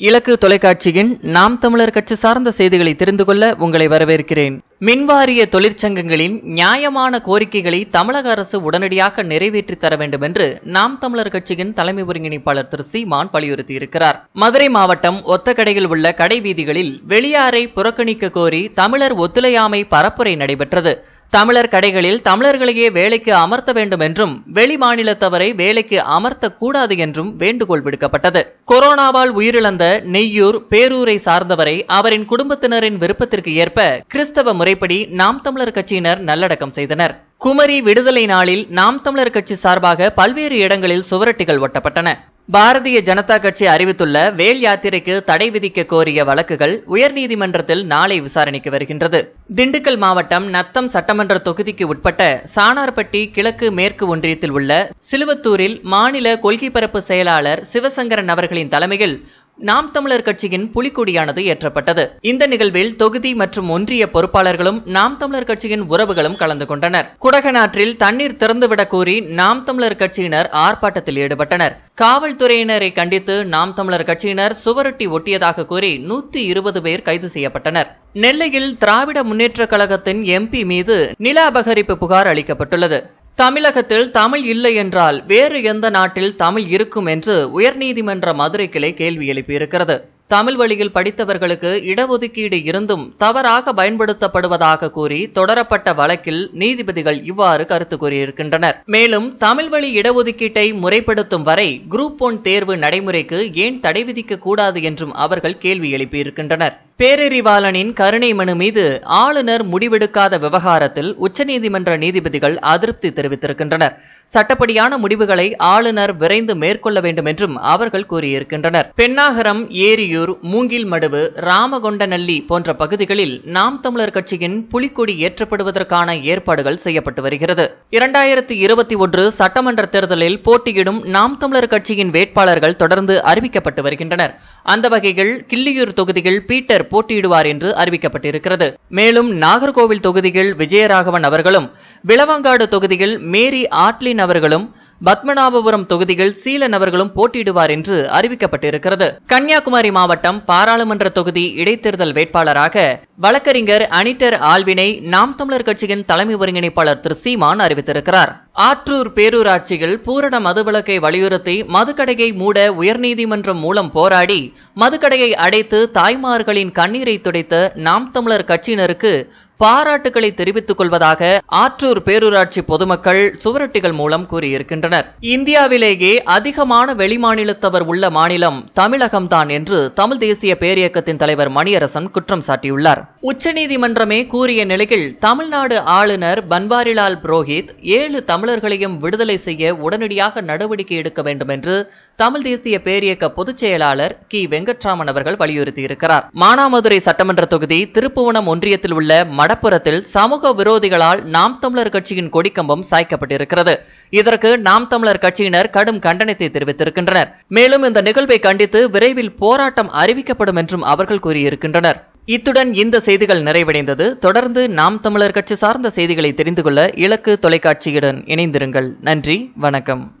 இலக்கு தொலைக்காட்சியின் நாம் தமிழர் கட்சி சார்ந்த செய்திகளை தெரிந்து கொள்ள உங்களை வரவேற்கிறேன். மின்வாரிய தொழிற்சங்கங்களின் நியாயமான கோரிக்கைகளை தமிழக அரசு உடனடியாக நிறைவேற்றி தர வேண்டும் என்று நாம் தமிழர் கட்சியின் தலைமை ஒருங்கிணைப்பாளர் திரு சீமான் வலியுறுத்தியிருக்கிறார். மதுரை மாவட்டம் ஒத்தக்கடையில் உள்ள கடை வீதிகளில் வெளியாரை புறக்கணிக்க கோரி தமிழர் ஒத்துழையாமை பரப்புரை நடைபெற்றது. தமிழர் கடைகளில் தமிழர்களையே வேலைக்கு அமர்த்த வேண்டும் என்றும் வெளி மாநிலத்தவரை வேலைக்கு அமர்த்த கூடாது என்றும் வேண்டுகோள் விடுக்கப்பட்டது. கொரோனாவால் உயிரிழந்த நெய்யூர் பேரூரை சார்ந்தவரை அவரின் குடும்பத்தினரின் விருப்பத்திற்கு ஏற்ப கிறிஸ்தவ முறை முறைப்படி நாம் தமிழர் கட்சியினர் நல்லடக்கம் செய்தனர். குமரி விடுதலை நாளில் நாம் தமிழர் கட்சி சார்பாக பல்வேறு இடங்களில் சுவரட்டிகள் ஒட்டப்பட்டன. பாரதிய ஜனதா கட்சி அறிவித்துள்ள வேல் யாத்திரைக்கு தடை விதிக்க கோரிய வழக்குகள் உயர்நீதிமன்றத்தில் நாளை விசாரணைக்கு வருகின்றது. திண்டுக்கல் மாவட்டம் நத்தம் சட்டமன்ற தொகுதிக்கு உட்பட்ட சாணார்பட்டி கிழக்கு மேற்கு ஒன்றியத்தில் உள்ள சிலுவத்தூரில் மாநில கொள்கை பரப்பு செயலாளர் சிவசங்கரன் அவர்களின் தலைமையில் நாம் தமிழர் கட்சியின் புலிக்கொடியானது ஏற்றப்பட்டது. இந்த நிகழ்வில் தொகுதி மற்றும் ஒன்றிய பொறுப்பாளர்களும் நாம் தமிழர் கட்சியின் உறவுகளும் கலந்து கொண்டனர். குடகநாற்றில் தண்ணீர் திறந்துவிடக் கோரி நாம் தமிழர் கட்சியினர் ஆர்ப்பாட்டத்தில் ஈடுபட்டனர். காவல்துறையினரை கண்டித்து நாம் தமிழர் கட்சியினர் சுவரொட்டி ஒட்டியதாக கூறி நூத்தி இருபது பேர் கைது செய்யப்பட்டனர். நெல்லையில் திராவிட முன்னேற்றக் கழகத்தின் எம்பி மீது நில அபகரிப்பு புகார் அளிக்கப்பட்டுள்ளது. தமிழகத்தில் தமிழ் இல்லை என்றால் வேறு எந்த நாட்டில் தமிழ் இருக்கும் என்று உயர்நீதிமன்ற மதுரை கிளை கேள்வி எழுப்பியிருக்கிறது. தமிழ் வழியில் படித்தவர்களுக்கு இடஒதுக்கீடு இருந்தும் தவறாக பயன்படுத்தப்படுவதாக கூறி தொடரப்பட்ட வழக்கில் நீதிபதிகள் இவ்வாறு கருத்து கூறியிருக்கின்றனர். மேலும் தமிழ் வழி இடஒதுக்கீட்டை முறைப்படுத்தும் வரை குரூப் ஒன் தேர்வு நடைமுறைக்கு ஏன் தடை விதிக்க கூடாது என்றும் அவர்கள் கேள்வி எழுப்பியிருக்கின்றனர். பேரறிவாளனின் கருணை மனு மீது ஆளுநர் முடிவெடுக்காத விவகாரத்தில் உச்சநீதிமன்ற நீதிபதிகள் அதிருப்தி தெரிவித்திருக்கின்றனர். சட்டப்படியான முடிவுகளை ஆளுநர் விரைந்து மேற்கொள்ள வேண்டும் என்றும் அவர்கள் கூறியிருக்கின்றனர். பெண்ணாகரம் ஏரியூர் மூங்கில் மடுவு ராமகொண்டநல்லி போன்ற பகுதிகளில் நாம் தமிழர் கட்சியின் புலிக்கொடி ஏற்றப்படுவதற்கான ஏற்பாடுகள் செய்யப்பட்டு வருகிறது. இரண்டாயிரத்தி இருபத்தி ஒன்று சட்டமன்ற தேர்தலில் போட்டியிடும் நாம் தமிழர் கட்சியின் வேட்பாளர்கள் தொடர்ந்து அறிவிக்கப்பட்டு வருகின்றனர். அந்த வகையில் கிள்ளியூர் தொகுதியில் பீட்டர் போட்டியிடுவார் என்று அறிவிக்கப்பட்டிருக்கிறது. மேலும் நாகர்கோவில் தொகுதியில் விஜயராகவன் அவர்களும் விளவங்காடு தொகுதியில் மேரி ஆட்லின் அவர்களும் பத்மநாபபுரம் தொகுதியில் சீலன் அவர்களும் போட்டியிடுவார் என்று அறிவிக்கப்பட்டிருக்கிறது. கன்னியாகுமரி மாவட்டம் பாராளுமன்ற தொகுதி இடைத்தேர்தல் வேட்பாளராக வழக்கறிஞர் அனிட்டர் ஆல்வினை நாம் தமிழர் கட்சியின் தலைமை ஒருங்கிணைப்பாளர் திரு சீமான் அறிவித்திருக்கிறார். ஆற்றூர் பேரூராட்சியில் பூரண மதுவிலக்கை வலியுறுத்தி மதுக்கடையை மூட உயர்நீதிமன்றம் மூலம் போராடி மதுக்கடையை அடைத்து தாய்மார்களின் கண்ணீரை துடைத்த நாம் தமிழர் கட்சியினருக்கு பாராட்டுகளை தெரிவித்துக் கொள்வதாக ஆற்றூர் பேரூராட்சி பொதுமக்கள் சுவரொட்டிகள் மூலம் கூறியிருக்கின்றனர். இந்தியாவிலேயே அதிகமான வெளிமாநிலத்தவர் உள்ள மாநிலம் தமிழகம்தான் என்று தமிழ் தேசிய பேரியக்கத்தின் தலைவர் மணியரசன் குற்றம் சாட்டியுள்ளார். உச்சநீதிமன்றமே கூறிய நிலையில் தமிழ்நாடு ஆளுநர் பன்வாரிலால் புரோஹித் ஏழு தமிழர்களையும் விடுதலை செய்ய உடனடியாக நடவடிக்கை எடுக்க வேண்டும் என்று தமிழ் தேசிய பேரியக்க பொதுச் செயலாளர் கி. வெங்கட்ராமன் அவர்கள் வலியுறுத்தியிருக்கிறார். மானாமதுரை சட்டமன்ற தொகுதி திருப்புவனம் ஒன்றியத்தில் உள்ள வடப்புறத்தில் சமூக விரோதிகளால் நாம் தமிழர் கட்சியின் கொடிக்கம்பம் சாய்க்கப்பட்டிருக்கிறது. இதற்கு நாம் தமிழர் கட்சியினர் கடும் கண்டனத்தை தெரிவித்திருக்கின்றனர். மேலும் இந்த நிகழ்வை கண்டித்து விரைவில் போராட்டம் அறிவிக்கப்படும் என்றும் அவர்கள் கூறியிருக்கின்றனர். இத்துடன் இந்த செய்திகள் நிறைவடைந்தது. தொடர்ந்து நாம் தமிழர் கட்சி சார்ந்த செய்திகளை தெரிந்து கொள்ள இலக்கு தொலைக்காட்சியுடன் இணைந்திருங்கள். நன்றி வணக்கம்.